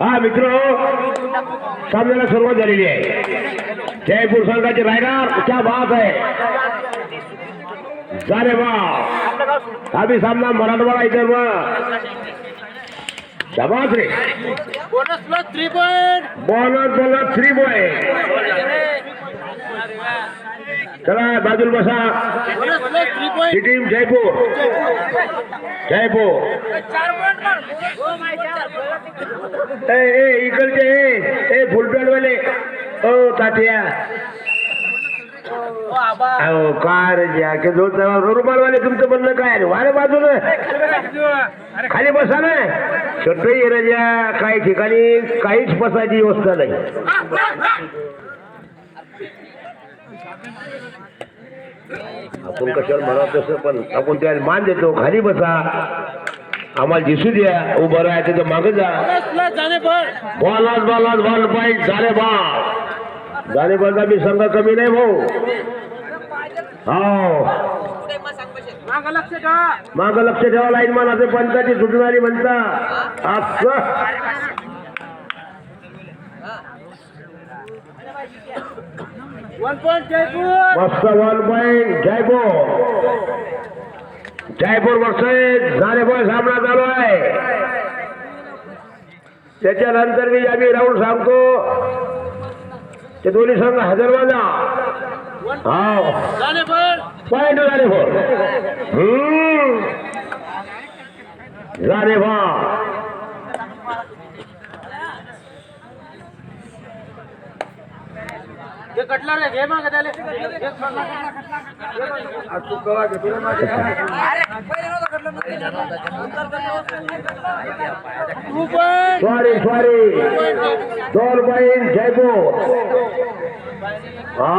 हा मित्र सामन्याला सुरुवात झालेली आहे. जयपूर संघाचे रायडर क्या बात आहे. झाले बा. हा सामना मराठवाडा इतर शाबास रे. Bonus plus three point bowler bowler three boy चला बाजूला बसा. थ्री ही पॉईंट टीम जयपूर. साहेब ए ए इकडचे ए ए फुलपॅड वाले। ओ ताटिया अहो काय रे ज्या के रुमाल वाले तुमचं म्हणणं काय रे वारे बाजून. खाली बसा ना. छोट रजा काही ठिकाणी काहीच बसायची व्यवस्था नाही. आपण कशावर म्हणा तसं पण आपण त्याला मान देतो खाली बसा. आम्हाला दिसू द्या उभं राहायचं तर मागं जा. बोनस प्लस बॉल पाहिजे झाले बा झाले बॉलचा मी संघ कमी नाही भाऊ. हो मागं लक्ष माग लक्ष ठेवा लाईन मानाचे पंचाची सुटणारी म्हणता. असं. मस्त ball point Jaipur Jaipur versus सामना चालू आहे. त्याच्यानंतर मी आम्ही राऊंड सांगतो. ते दोन्ही संघ हजर वाजा हो पॉइंट झाले भो हम्म. झाले भा हे कटला रे घे मागं त्याले टू पॉईंट सॉरी सॉरी दोन पॉइंट जयपूर. हा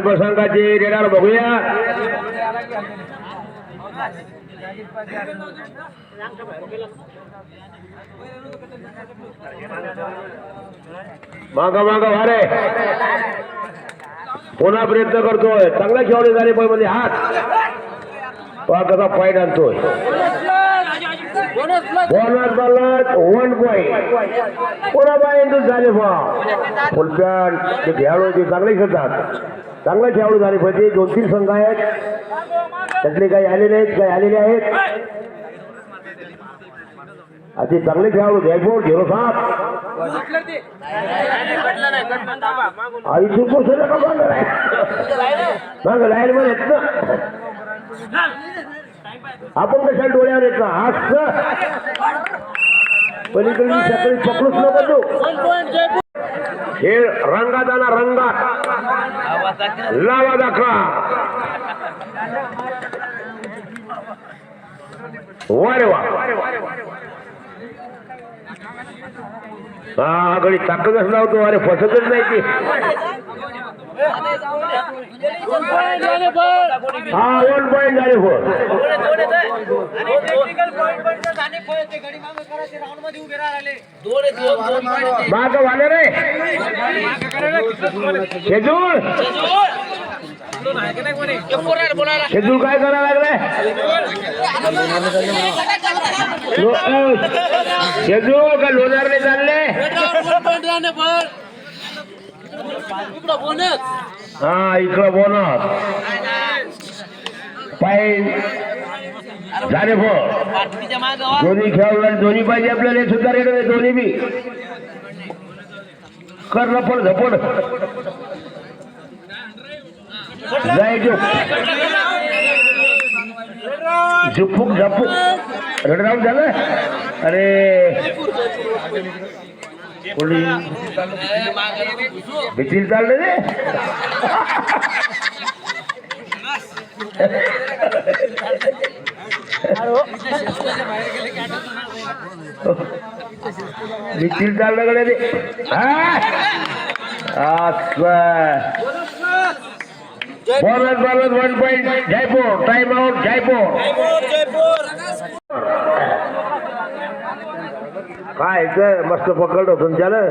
प्रसंगाची रेडार बघूया. मागा मागा वारे. पुन्हा प्रयत्न करतोय. चांगला खेळाडू झाले पण म्हणजे हात. पहा कसा पॉईंट आणतोय bonus plus bowler one point पुन्हा झाले बा ते खेळाडू ते चांगले खेळतात. चांगले खेळाडू झाले पाहिजे. दोन तीन संघ आहेत. त्यातले काही आलेले आहेत काही आलेले आहेत. अति चांगले खेळाडू जयपूर झिरो सात. कटला नाही कटला थांबा मागून आई मध्ये येत ना. आपण कशा डोळ्यावर येत ना आज पलीकडे सकाळी पकडूच नको तू. खेळ पॉईंट जयपूर हे रंगात. लावा दाखवा वारे वा. हा गडी ताकदच लावतो. अरे फसतच नाही ती. हा वन पॉईंट झाले माग वाले रे. शेजूळ शेजूळ काय करायला लागलाय? लो- अ, शेजूळ का लोणारले चालले? हा इकडं बोनस. पाय. झाले भो. दोन्ही खेळाडू दोन्ही पाहिजे आपल्याला सुद्धा रेड दोन्ही बी. कर लपड झपड जाय झुक झुकफुक झपुक रेड राऊंड झालं? अरे. कोणी? भीतील चाललं रे. भीतील चाललं कडे रे. Bonus bonus one point Jaipur time out Jaipur. काय मस्त पकडलं तुमच्यानं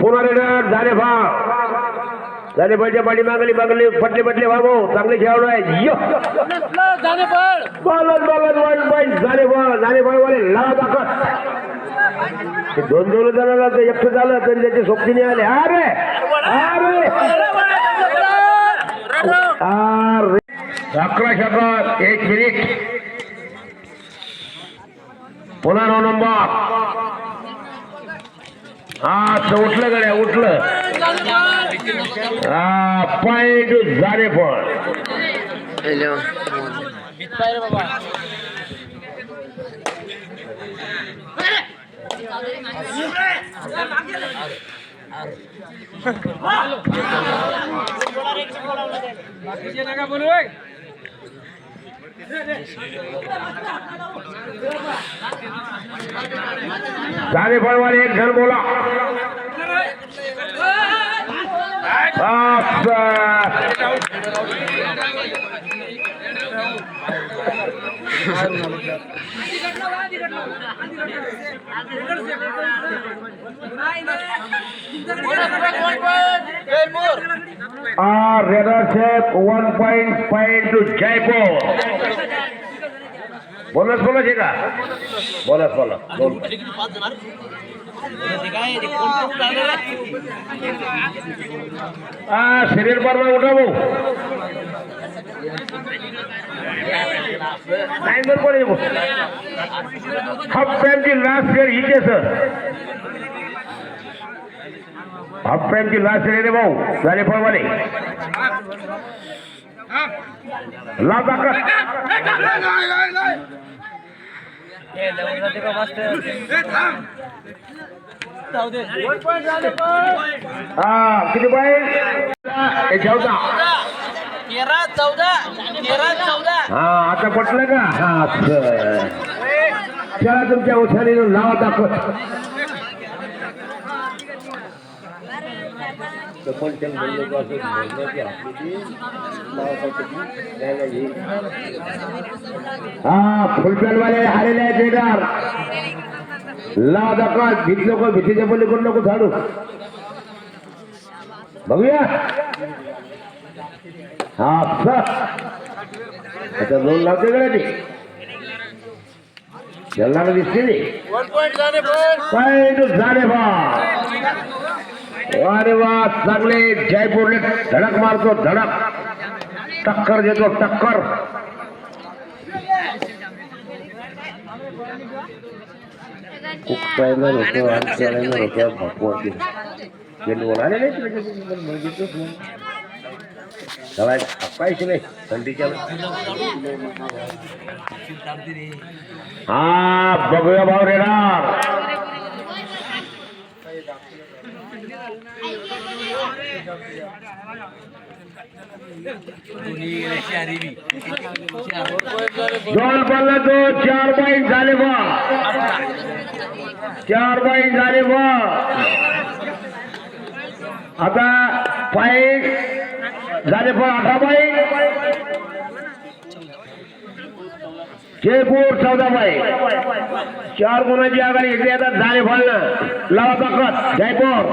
पुन्हा रेडर झाले भाव झाले पाहिजे पाठी मागली मागली पटले पटले बाबू चांगले खेळाडू आहे यो! जाणे पळ बॉलच बॉलच वन पॉईंट झाले बॉल झाले बॉल वाले लाव दोन दोन जणांना ते एकटं झालं तरी त्याचे सोबतीने आले अरे! अरे! अकरा षटक एक मिनिट. पुन्हा नऊ नंबर. हा उठलं गड्या उठलं. हा पॉईंट झाले पण झाले फळवाले एक जण बोला असं. Ah, Readership one point five to Jaipur. Bonus bonus आहे का बोनस बोनस दोन शरीर सिरियल बरोबर उठा भाऊ. नाही जर कोणी हाफ टाइमची लास्ट फेअर हिचे सर हाफ टाइमची लास्ट फेर रे भाऊ. झाले फळवाले लाव ताकद हा किती पाहिजे ठेवता तेरा चौदा तेरा चौदा. हा आता पटलं का? हा. चला. तुमच्या उठाने लावा दाखवत. हा फुलपॅनवाले हारेले आहेत बेकार लावा दाखवत भीत नको भीतीच्या पलीकडून नको झाडू. बघूया. हा असं. आता दोन लावते का ते त्यांना का दिसते ते वन पॉइंट जाणे बा अरे वा चांगले जयपूरने धडक मारतो धडक. टक्कर देतो टक्कर. खूप ट्रायलर आणि भगवती चला नाही थंडीच्या हा बघूया भाऊ रेणार. दोन पडला तो चार पॉईंट झाले बा चार पॉईंट झाले बा आता पॉईंट झाले पण अठरा पॉईंट जयपूर चौदा पॉईंट चार गुणाची आघाडी घेतली आता झाले फळणं. लावा ताकद जयपूर.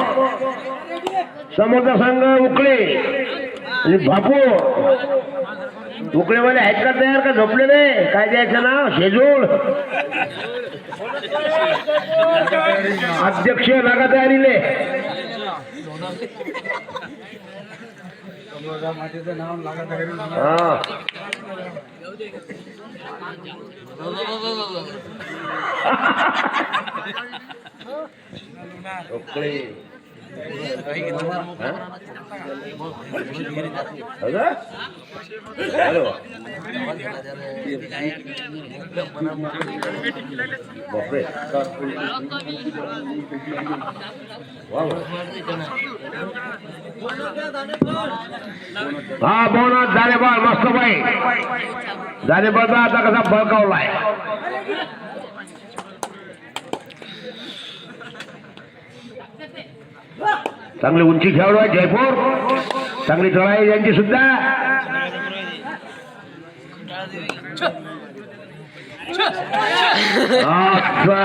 समोरचा संघ उकळे. आणि भापूर. उकळेवाले आहेत का तयार का झोपलेले? काय द्यायचं नाव? शेजूळ. अध्यक्ष लागा तयारीले हा. उकळे हा? हो का? हा बोनस झाले बा मस्त बाई झाले बघा आता कसा बळकावलाय? चांगली उंची खेळाडू आहे जयपूर. चांगली चढाई यांची सुद्धा. अच्छा.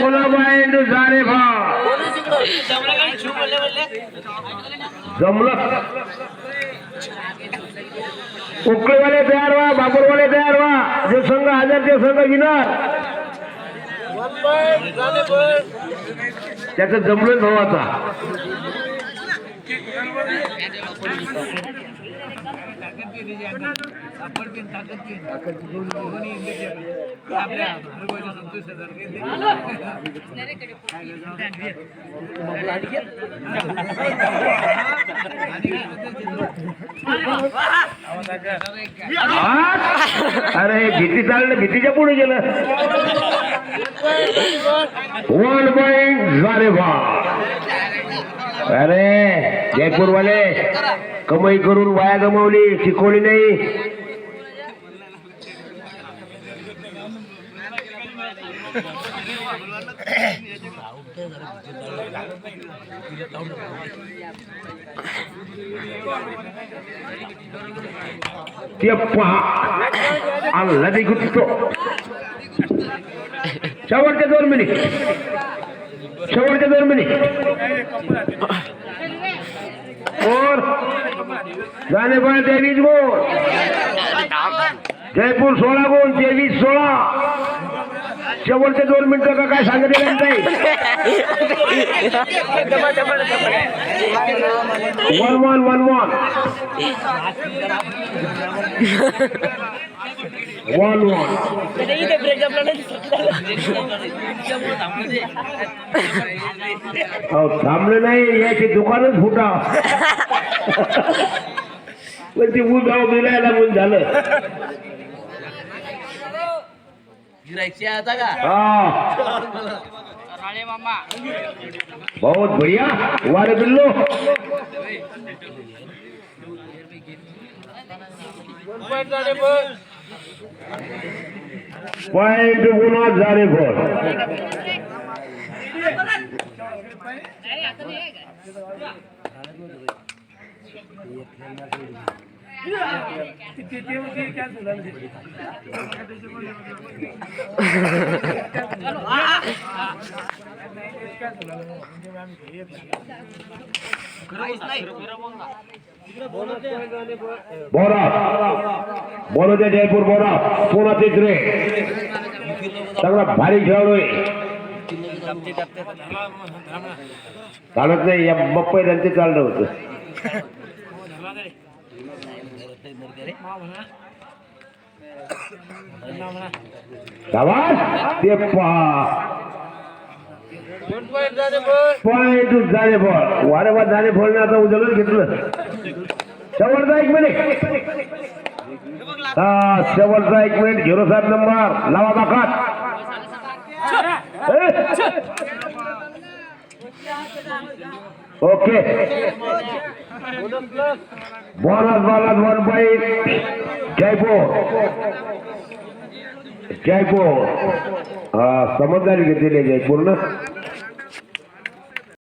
वन पॉइंट जमलं. उकळीवाले तयार व्हा बापूरवाले तयार व्हा. जे संघ हजार ते संघ विनर त्याचं जमलं भाऊ आता. आठ. अरे भीती चाललं भीतीच्या पुढे गेलं. वन बाय झाले बा. अरे जयपूरवाले कमाई करून वाया गमावली शिकवली नाही. ते पहा आणला शेवटचे दोन मिनिट. शेवटच्या दोन मिनिट. और जाने पाय तेवीस गुण जयपूर सोळा गुण तेवीस सोळा. शेवटचे दोन मिनिटं का काय सांगितलं नाही one one one one one one थांबलं नाही याची दुकानच फुटा. पण ती झालं. आता का? हा. राणे मामा. बहुत बढ़िया वारे बिल्लो. पॉइंट गुना झाले फोर बोरा बोलो दे जयपूर बोरा पुन्हा तिसरे सगळा भारी खेळाडू आहे चालत नाही या बप्पा त्यांचे चाललं होतं शाबास ते पॉइंट झाले बॉल वारे वार झाले बॉल आता उजळून घेतलं शेवटचा एक मिनिट हा शेवटचा एक मिनिट झिरो सात नंबर लावा बाकात okay bonus bonus one point. Jaipur. Jaipur. हा समजदारी घेतलेली आहे जयपूर ना